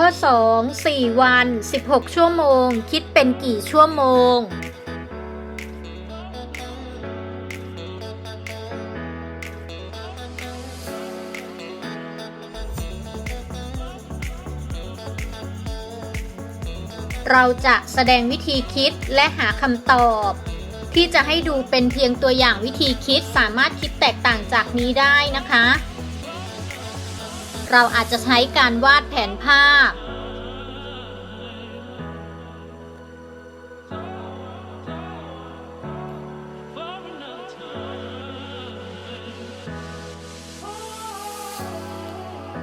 ข้อ 2 4 วัน 16 ชั่วโมง คิดเป็นกี่ชั่วโมง เราจะแสดงวิธีคิดและหาคำตอบ ที่จะให้ดูเป็นเพียงตัวอย่างวิธีคิดสามารถคิดแตกต่างจากนี้ได้นะคะ เราอาจจะใช้การวาดแผนภาพ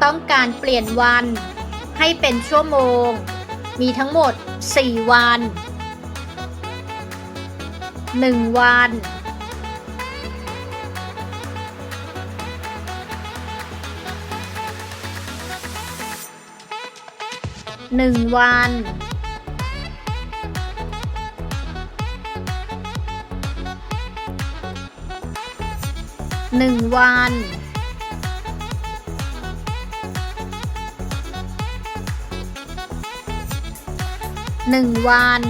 ต้องการเปลี่ยนวันให้เป็นชั่วโมง มีทั้งหมด 4 วัน 1 วัน หนึ่งวันหนึ่งวันหนึ่งวัน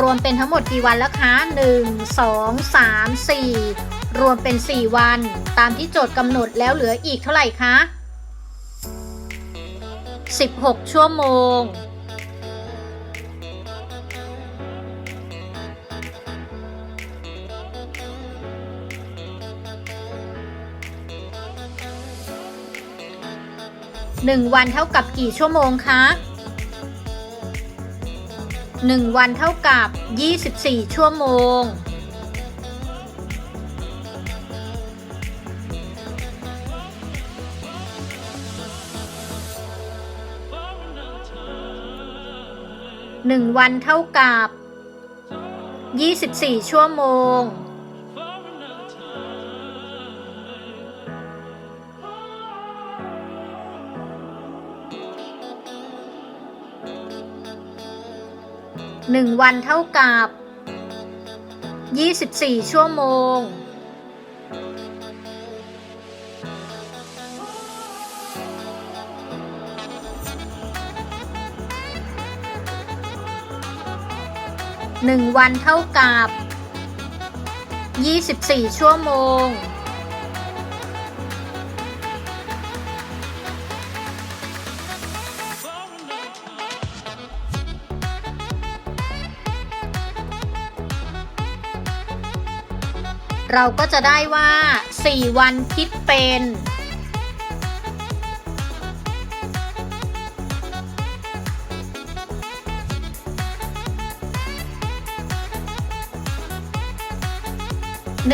รวมเป็นทั้งหมดกี่วันแล้วคะ 1 2 3 4 รวมเป็น 4 วัน ตามที่โจทย์กำหนดแล้วเหลืออีกเท่าไหร่คะ 16 ชั่วโมง1วันเท่ากับกี่ชั่วโมงคะ 1 วันเท่ากับ 24 ชั่วโมง 1 วันเท่ากับ 24 ชั่วโมง 1 วันเท่ากับ 24 ชั่วโมง 1 วันเท่ากับ 24 ชั่วโมง เราก็จะได้ว่า 4 วันคิดเป็น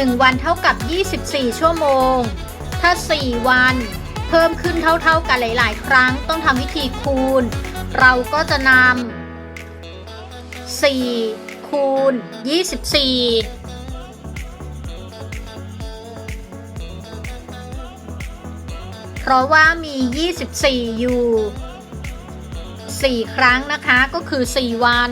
1 วันเท่ากับ 24 ชั่วโมง ถ้า 4 วัน เพิ่มขึ้นเท่าๆกันหลาย ๆ ครั้งต้องทำวิธีคูณ เราก็จะนำ4คูณ 24เพราะว่ามี 24 อยู่ 4 ครั้งนะคะ ก็คือ 4 วัน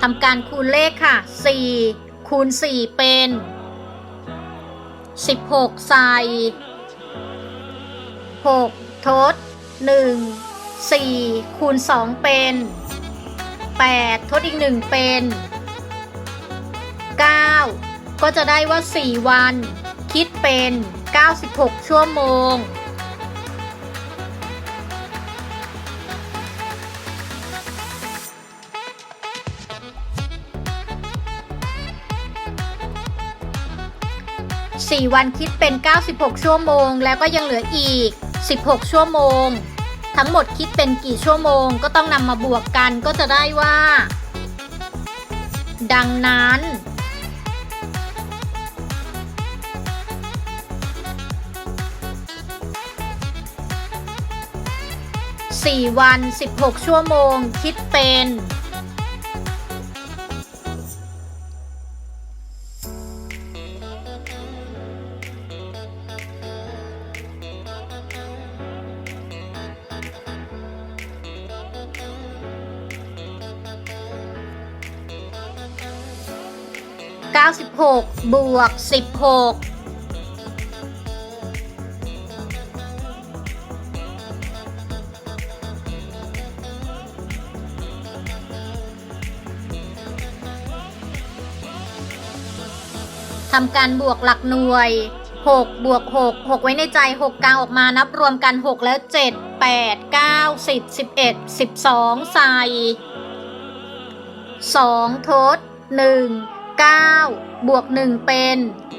ทำการคูณเลขค่ะ 4 คูณ 4 เป็น 16 ใส่ 6 ทด 1 4 คูณ 2 เป็น 8 ทดอีก 1 เป็น 9 ก็จะได้ว่า 4 วัน คิดเป็น 96 ชั่วโมง 4 วันคิดเป็น 96 ชั่วโมง แล้วก็ยังเหลืออีก 16 ชั่วโมง ทั้งหมดคิดเป็นกี่ชั่วโมง ก็ต้องนำมาบวกกันก็จะได้ว่า ดังนั้น 4 วัน 16 ชั่วโมง คิดเป็น 96 บวก 16ทำการบวกหลักหน่วย 6 บวก 6 6 ไว้ในใจ 6 กลางออกมานับรวมกัน 6 แล้ว 7 8 9 10 11 12 ใส่ 2 ทด 1 9 บวก 1 เป็น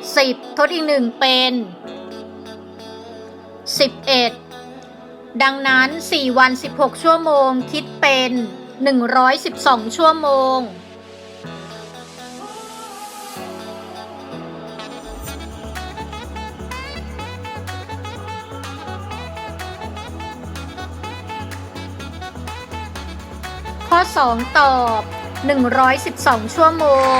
10 ทดอีก 1 เป็น 11 ดังนั้น 4 วัน 16 ชั่วโมง คิดเป็น 112 ชั่วโมง ข้อ 2 ตอบ 112 ชั่วโมง